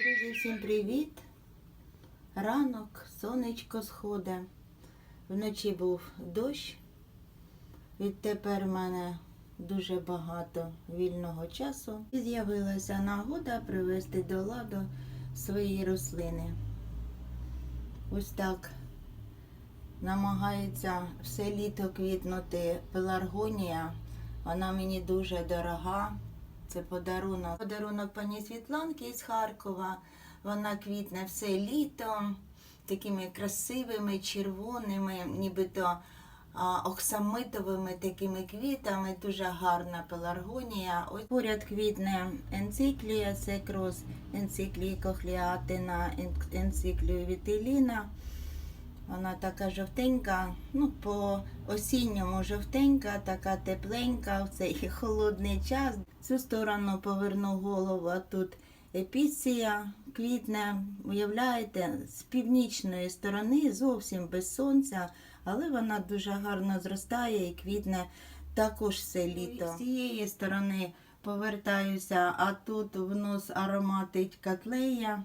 Друзі, всім привіт! Ранок, сонечко сходить. Вночі був дощ. Відтепер в мене дуже багато вільного часу. І з'явилася нагода привести до ладу свої рослини. Ось так намагається все літо квітнути пеларгонія. Вона мені дуже дорога. Це подарунок. Подарунок пані Світланки із Харкова. Вона квітне все літо такими красивими, червоними, нібито оксамитовими такими квітами. Дуже гарна пеларгонія. Ось поряд квітне енциклія, це крос енциклії кохліатина, енциклію вітиліна. Вона така жовтенька, ну по осінньому жовтенька, така тепленька в цей холодний час. Цю сторону поверну голову, а тут епіція квітне. Уявляєте, з північної сторони зовсім без сонця, але вона дуже гарно зростає і квітне також все літо. З цієї сторони повертаюся, а тут в нос ароматить котлея.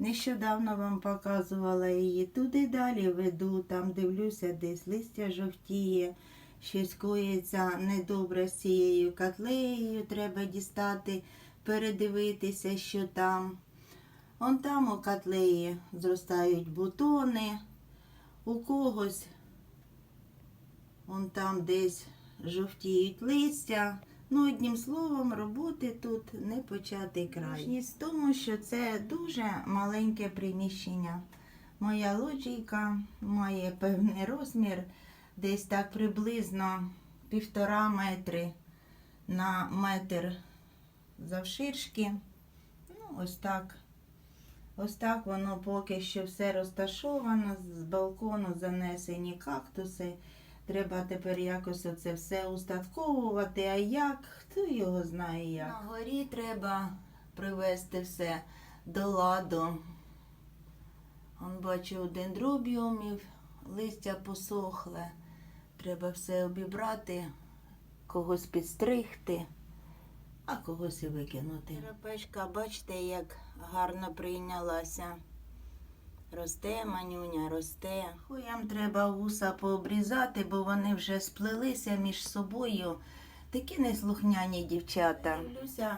Нещодавно вам показувала її. Туди далі веду, там дивлюся, десь листя жовтіє, щось коїться недобре з цією котлеєю, треба дістати, передивитися, що там. Он там у котлеї зростають бутони, у когось он там десь жовтіють листя. Ну, одним словом, роботи тут не початий край. Різність в тому, що це дуже маленьке приміщення. Моя лоджійка має певний розмір, десь так приблизно півтора метри на метр завширшки. Ну, ось так. Ось так воно поки що все розташовано. З балкону занесені кактуси. Треба тепер якось оце все устатковувати. А як? Хто його знає як? На горі треба привести все до ладу. Он бачу у дендробіумів, листя посохле. Треба все обібрати, когось підстригти, а когось і викинути. Терапечка, бачите, як гарно прийнялася. Росте манюня, росте. Хуям треба вуса пообрізати, бо вони вже сплелися між собою. Такі неслухняні дівчата. Дивлюся,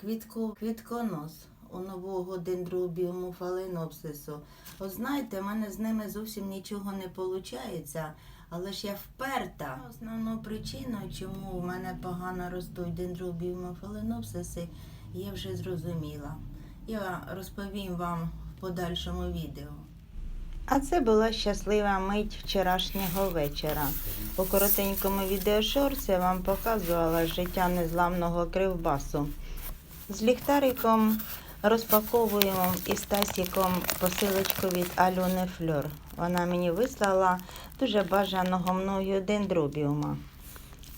квітко, квітконос у нового дендробіуму фаленопсису. От знаєте, в мене з ними зовсім нічого не виходить, але ж я вперта. Основну причину, чому в мене погано ростуть дендробіуми фаленопсиси, я вже зрозуміла. Я розповім вам подальшому відео. А це була щаслива мить вчорашнього вечора. У коротенькому відеошорці вам показувала життя незламного кривбасу. З ліхтариком розпаковуємо із Стасіком посилочку від Альони Фльор. Вона мені вислала дуже бажаного мною дендробіума.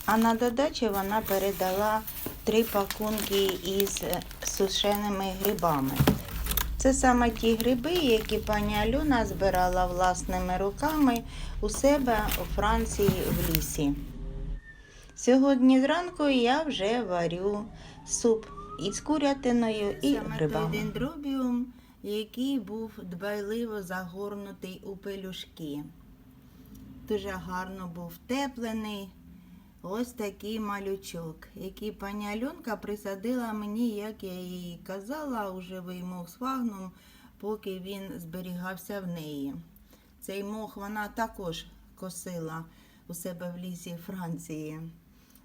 А на додачу вона передала три пакунки із сушеними грибами. Це саме ті гриби, які пані Альона збирала власними руками у себе у Франції в лісі. Сьогодні зранку я вже варю суп із курятиною і грибами. дендробіум, який був дбайливо загорнутий у пелюшки. Дуже гарно був теплений. Ось такий малючок, який пані Альонка присадила мені, як я їй казала, у живий мох з фагном, поки він зберігався в неї. Цей мох вона також косила у себе в лісі Франції.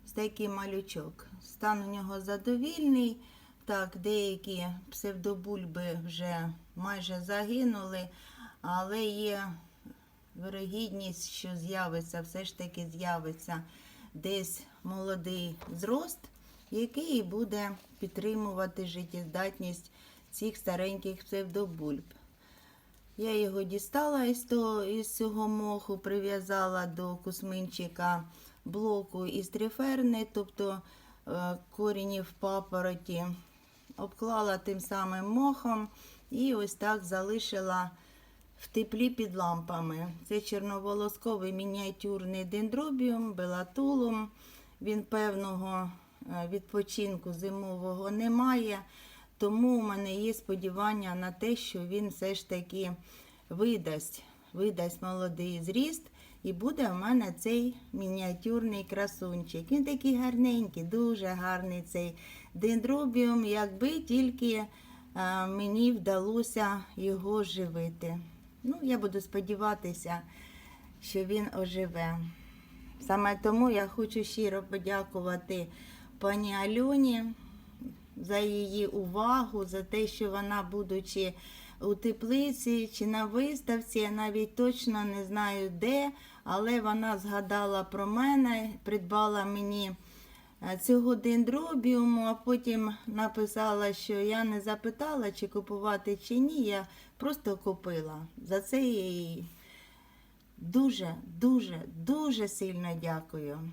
Ось такий малючок. Стан у нього задовільний. Так, деякі псевдобульби вже майже загинули, але є вирогідність, що з'явиться, все ж таки з'явиться десь молодий зрост, який буде підтримувати життєздатність цих стареньких псевдобульб. Я його дістала із того, із цього моху, прив'язала до кусминчика блоку із триферни, тобто е, корінів папороті, обклала тим самим мохом і ось так залишила в теплі під лампами. Це чорноволосковий мініатюрний дендробіум, белатулум. Він певного е, відпочинку зимового не має, Тому у мене є сподівання на те, що він все ж таки видасть, видасть молодий зріст. І буде в мене цей мініатюрний красунчик. Він такий гарненький, дуже гарний цей дендробіум, якби тільки е, мені вдалося його живити. Ну, я буду сподіватися, що він оживе. Саме тому я хочу щиро подякувати пані Альоні за її увагу, за те, що вона, будучи у теплиці чи на виставці, я навіть точно не знаю де, але вона згадала про мене, придбала мені цього дендробіуму, а потім написала, що я не запитала, чи купувати, чи ні. Я просто купила. За це я їй дуже, дуже, дуже сильно дякую.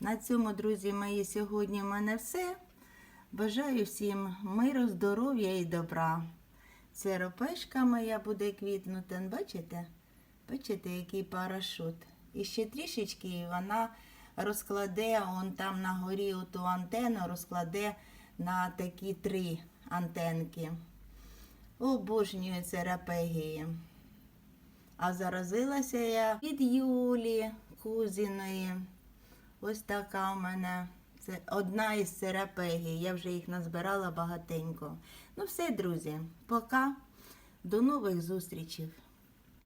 На цьому, друзі мої, сьогодні в мене все. Бажаю всім миру, здоров'я і добра. Це ропешка моя буде квітнути. Бачите? Бачите, який парашут. І ще трішечки і вона розкладе он там на горі ту антенну, розкладе на такі три антенки. Обожнюю церапегії. А заразилася я від Юлі Кузіної. Ось така у мене це одна із терапегій. Я вже їх назбирала багатенько. Ну все, друзі, пока. До нових зустрічей.